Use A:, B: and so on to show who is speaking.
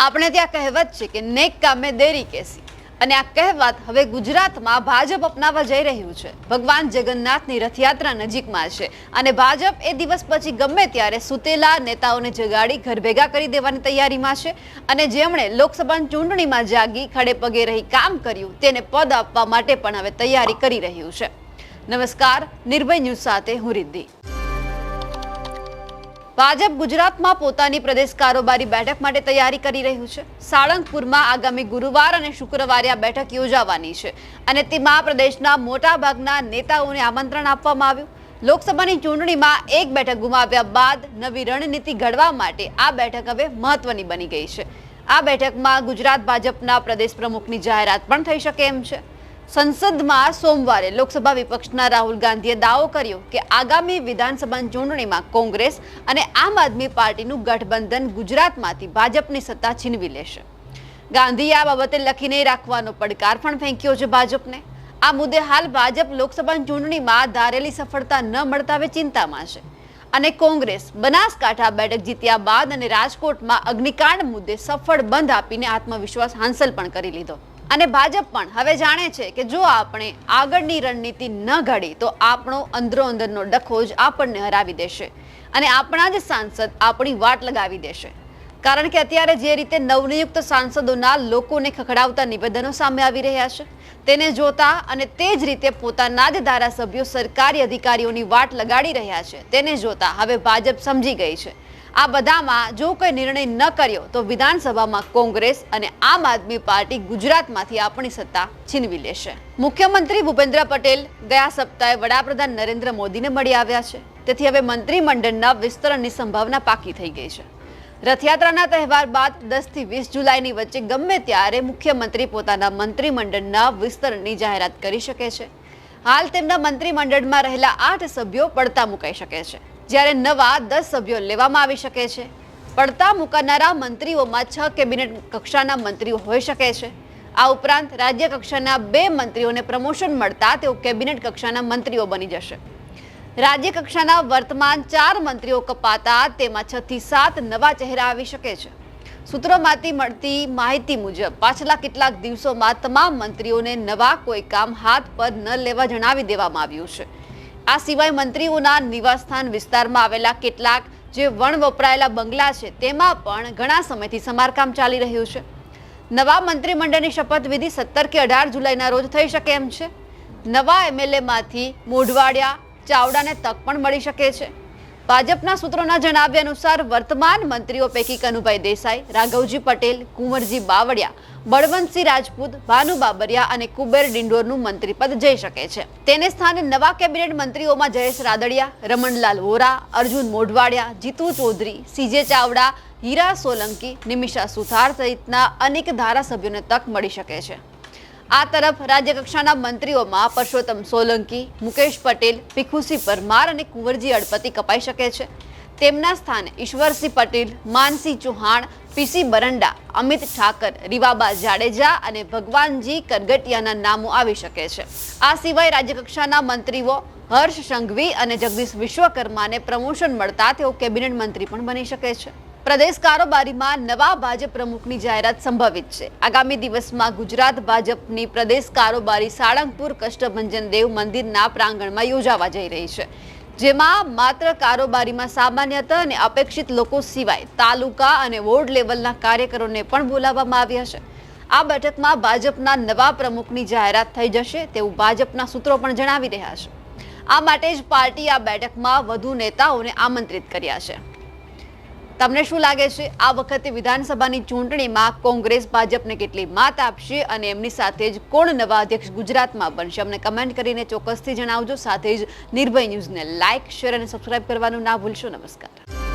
A: આપણે ત્યાં કહેવત છે કે નેક કામે દેરી કેસી. અને આ કહેવત હવે ગુજરાતમાં ભાજપ અપનાવવા જઈ રહ્યું છે. ભગવાન જગન્નાથની રથયાત્રા નજીકમાં છે. અને ભાજપ એ દિવસ પછી ગમે ત્યારે સુતેલા નેતાઓને જગાડી ઘર ભેગા કરી દેવાની તૈયારીમાં છે. અને જેમણે લોકસભાની ચૂંટણીમાં જાગી, ખડે પગે રહી કામ કર્યું, તેને પદ આપવા માટે પણ હવે તૈયારી કરી રહ્યું છે. નમસ્કાર, નિર્ભય ન્યૂઝ સાથે હું રિદ્ધિ. ભાજપ ગુજરાતમાં પોતાની પ્રદેશ કારોબારી બેઠક માટે તૈયારી કરી રહ્યું છે. સાળંગપુરમાં આગામી ગુરુવાર અને શુક્રવારે આ બેઠક યોજાવાની છે અને તેમાં પ્રદેશના મોટાભાગના નેતાઓને આમંત્રણ આપવામાં આવ્યું. લોકસભાની ચૂંટણીમાં એક બેઠક ગુમાવ્યા બાદ નવી રણનીતિ ઘડવા માટે આ બેઠક હવે મહત્વની બની ગઈ છે. આ બેઠકમાં ગુજરાત ભાજપના પ્રદેશ પ્રમુખની જાહેરાત પણ થઈ શકે એમ છે. સંસદમાં સોમવારે લોકસભા વિપક્ષના રાહુલ ગાંધીએ દાવો કર્યો કે આગામી વિધાનસભાની ચૂંટણીમાં કોંગ્રેસ અને આમ આદમી પાર્ટીનું ગઠબંધન ગુજરાતમાંથી ભાજપની સત્તા છીનવી લેશે. ગાંધીએ આ બાબતે લખીને રાખવાનો પડકાર પણ ફેંક્યો છે ભાજપને. આ મુદ્દે હાલ ભાજપ લોકસભાની ચૂંટણીમાં ધારેલી સફળતા ન મળતા હવે ચિંતામાં છે. અને કોંગ્રેસ બનાસકાંઠા બેઠક જીત્યા બાદ અને રાજકોટમાં અગ્નિકાંડ મુદ્દે સફળ બંધ આપીને આત્મવિશ્વાસ હાંસલ પણ કરી લીધો. અને ભાજપ પણ હવે જાણે છે કે જો આપણે આગળની રણનીતિ ન ઘડી, તો આપણો અંદરો અંદરનો ડખો જ આપણને હરાવી દેશે અને આપણા જ સાંસદ આપણી વાટ લગાવી દેશે. કારણ કે અત્યારે જે રીતે નવનિયુક્ત સાંસદોના લોકોને ખખડાવતા નિવેદનો સામે આવી રહ્યા છે, તેને જોતા અને તે જ રીતે પોતાના જ ધારાસભ્યો સરકારી અધિકારીઓની વાટ લગાડી રહ્યા છે, તેને જોતા હવે ભાજપ સમજી ગઈ છે આ બધામાં જો કોઈ નિર્ણય ન કર્યો તો વિધાનસભામાં કોંગ્રેસ અને આમ આદમી પાર્ટી ગુજરાતમાંથી આપણી સત્તા છીનવી લેશે. મુખ્યમંત્રી ભૂપેન્દ્ર પટેલ ગયા સપ્તાહે વડાપ્રધાન નરેન્દ્ર મોદીને મળી આવ્યા છે. તેથી હવે મંત્રીમંડળના વિસ્તરણની સંભાવના પાકી થઈ ગઈ છે. રથયાત્રાના તહેવાર બાદ દસથી વીસ જુલાઈની વચ્ચે ગમે ત્યારે મુખ્યમંત્રી પોતાના મંત્રીમંડળના વિસ્તરણની જાહેરાત કરી શકે છે. હાલ તેમના મંત્રીમંડળમાં રહેલા આઠ સભ્યો પડતા મુકાઈ શકે છે. જ્યારે નવા દસ સભ્યો લેવામાં આવી શકે છે. પડતા મુકાનારા મંત્રીઓમાં છ કેબિનેટ કક્ષાના મંત્રીઓ હોઈ શકે છે. આ ઉપરાંત રાજ્ય કક્ષાના બે મંત્રીઓને પ્રમોશન મળતા તેઓ કેબિનેટ કક્ષાના મંત્રીઓ બની જશે. રાજ્ય કક્ષાના વર્તમાન ચાર મંત્રીઓ કપાતા તેમાં છ થી સાત નવા ચહેરા આવી શકે છે. સૂત્રોમાંથી મળતી માહિતી મુજબ, પાછલા કેટલાક દિવસોમાં તમામ મંત્રીઓને નવા કોઈ કામ હાથ પર ન લેવા જણાવી દેવામાં આવ્યું છે. આ સિવાય મંત્રીઓના નિવાસસ્થાન વિસ્તારમાં આવેલા કેટલાક જે વણ વપરાયેલા બંગલા છે, તેમાં પણ ઘણા સમયથી સમારકામ ચાલી રહ્યું છે. નવા મંત્રીમંડળની શપથવિધિ સત્તર કે અઢાર જુલાઈના રોજ થઈ શકે એમ છે. નવા એમએલએમાંથી મોઢવાડિયા, ચાવડાને તક પણ મળી શકે છે. ભાજપના સૂત્રોના જણાવ્યા અનુસાર વર્તમાન મંત્રીઓ પૈકી કનુભાઈ દેસાઈ, રાઘવજી પટેલ, કુંવરજી બાવળિયા, બળવંતસિંહ રાજપૂત, ભાનુ બાબરિયા અને કુબેર ડિંડોરનું મંત્રીપદ જઈ શકે છે. તેને સ્થાને નવા કેબિનેટ મંત્રીઓમાં જયેશ રાદડિયા, રમણલાલ વોરા, અર્જુન મોઢવાડિયા, જીતુ ચૌધરી, સીજે ચાવડા, હીરા સોલંકી, નિમિષા સુથાર સહિતના અનેક ધારાસભ્યોને તક મળી શકે છે. આ તરફ રાજ્યકક્ષાના મંત્રીઓમાં પરસોત્તમ સોલંકી, મુકેશ પટેલ, ભીખુસિંહ પરમાર અને કુંવરજી અડપતિ કપાઈ શકે છે. તેમના સ્થાને ઈશ્વરસિંહ પટેલ, માનસિંહ ચૌહાણ પીસી બરંડા, અમિત ઠાકર, રીવાબા જાડેજા અને ભગવાનજી કરગટિયાના નામો આવી શકે છે. આ સિવાય રાજ્યકક્ષાના મંત્રીઓ હર્ષ સંઘવી અને જગદીશ વિશ્વકર્માને પ્રમોશન મળતા તેઓ કેબિનેટ મંત્રી પણ બની શકે છે. પ્રદેશ કારોબારીમાં નવા ભાજપ પ્રમુખની જાહેરાત સંભવિત છે. આગામી દિવસમાં ગુજરાત ભાજપની પ્રદેશ કારોબારી સાળંગપુર કષ્ટભંજન દેવ મંદિરના પ્રાંગણમાં યોજાવા જઈ રહી છે. જેમાં માત્ર કારોબારીમાં સામાન્યતા અને અપેક્ષિત લોકો સિવાય તાલુકા અને વોર્ડ લેવલના કાર્યકરોને પણ બોલાવવામાં આવ્યા છે. આ બેઠકમાં ભાજપના નવા પ્રમુખની જાહેરાત થઈ જશે તેવું ભાજપના સૂત્રો પણ જણાવી રહ્યા છે. આ માટે જ પાર્ટી આ બેઠકમાં વધુ નેતાઓને આમંત્રિત કર્યા છે. તમને શું લાગે છે? આ વખતે વિધાનસભાની ચૂંટણીમાં કોંગ્રેસ ભાજપને કેટલી માત આપશે અને એમની સાથે જ કોણ નવા અધ્યક્ષ ગુજરાતમાં બનશે? અમને કમેન્ટ કરીને ચોક્કસથી જણાવજો. સાથે જ નિર્ભય ન્યૂઝને લાઇક શેર અને સબસ્ક્રાઇબ કરવાનું ના ભૂલશો. નમસ્કાર.